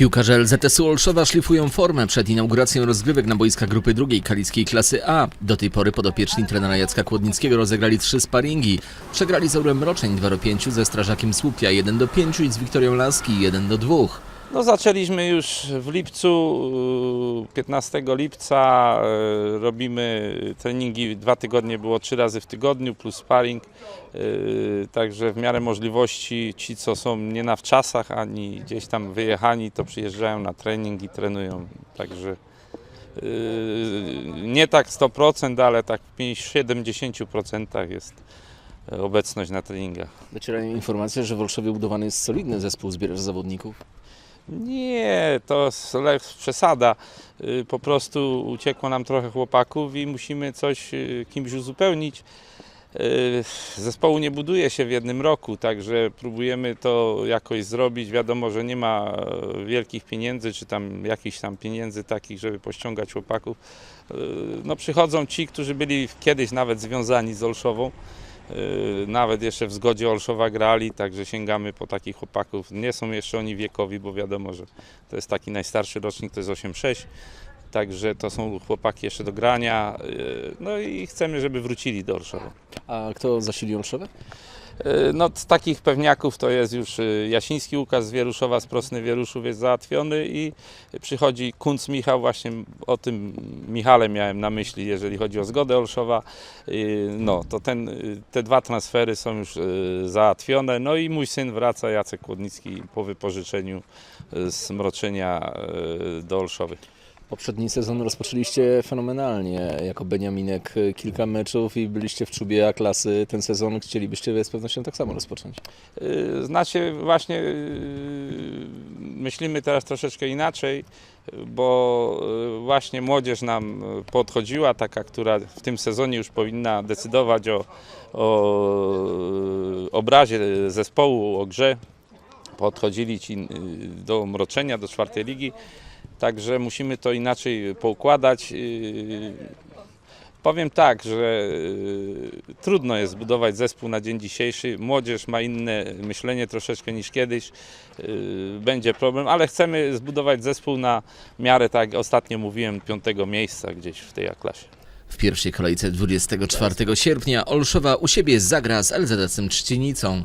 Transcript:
Piłkarze LZS-u Olszowa szlifują formę przed inauguracją rozgrywek na boiskach grupy drugiej kalickiej klasy A. Do tej pory podopieczni trenera Jacka Kłodnickiego rozegrali trzy sparingi. Przegrali z Aurem Mroczeń 2 do 5, ze Strażakiem Słupia 1 do 5 i z Wiktorią Laski 1 do 2. No zaczęliśmy już w lipcu, y, 15 lipca y, robimy treningi, dwa tygodnie było trzy razy w tygodniu plus sparring, y, także w miarę możliwości ci co są nie na wczasach ani gdzieś tam wyjechani to przyjeżdżają na trening i trenują, także y, nie tak 100%, ale tak w 70% jest obecność na treningach. Docierają informacje, że w Olszowie budowany jest solidny zespół zbierasz zawodników. Nie, to jest przesada. Y, Po prostu uciekło nam trochę chłopaków i musimy coś y, kimś uzupełnić. Y, Zespołu nie buduje się w jednym roku, także próbujemy to jakoś zrobić. Wiadomo, że nie ma wielkich pieniędzy, czy tam jakichś tam pieniędzy takich, żeby pościągać chłopaków. No przychodzą ci, którzy byli kiedyś nawet związani z Olszową. Yy, Nawet jeszcze w zgodzie Olszowa grali, także sięgamy po takich chłopaków. Nie są jeszcze oni wiekowi, bo wiadomo, że to jest taki najstarszy rocznik, to jest 8-6. Także to są chłopaki jeszcze do grania. Yy, No i chcemy, żeby wrócili do Olszowa. A kto zasilił Olszowę? Yy, No z takich pewniaków to jest już yy, Jasiński Łukasz z Wieruszowa, z Prosny Wieruszów jest załatwiony i przychodzi Kunc Michał, właśnie o tym Michale miałem na myśli, jeżeli chodzi o zgodę Olszowa. Yy, No to ten, te dwa transfery są już załatwione. No i mój syn wraca, Jacek Kłodnicki, po wypożyczeniu z Mroczenia do Olszowy. Poprzedni sezon rozpoczęliście fenomenalnie. Jako Beniaminek y, kilka meczów i byliście w czubie A klasy. Ten sezon chcielibyście z pewnością tak samo rozpocząć. Yy, Znaczy właśnie yy, myślimy teraz troszeczkę inaczej, bo właśnie młodzież nam podchodziła, taka, która w tym sezonie już powinna decydować o, o obrazie zespołu, o grze. Podchodzili ci do mroczenia, do czwartej ligi, także musimy to inaczej poukładać. Powiem tak, że y, trudno jest zbudować zespół na dzień dzisiejszy. Młodzież ma inne myślenie troszeczkę niż kiedyś. Y, będzie problem, ale chcemy zbudować zespół na miarę, tak jak ostatnio mówiłem, piątego miejsca gdzieś w tej A-klasie. W pierwszej kolejce 24 sierpnia Olszowa u siebie zagra z LZS-em Trzcienicą.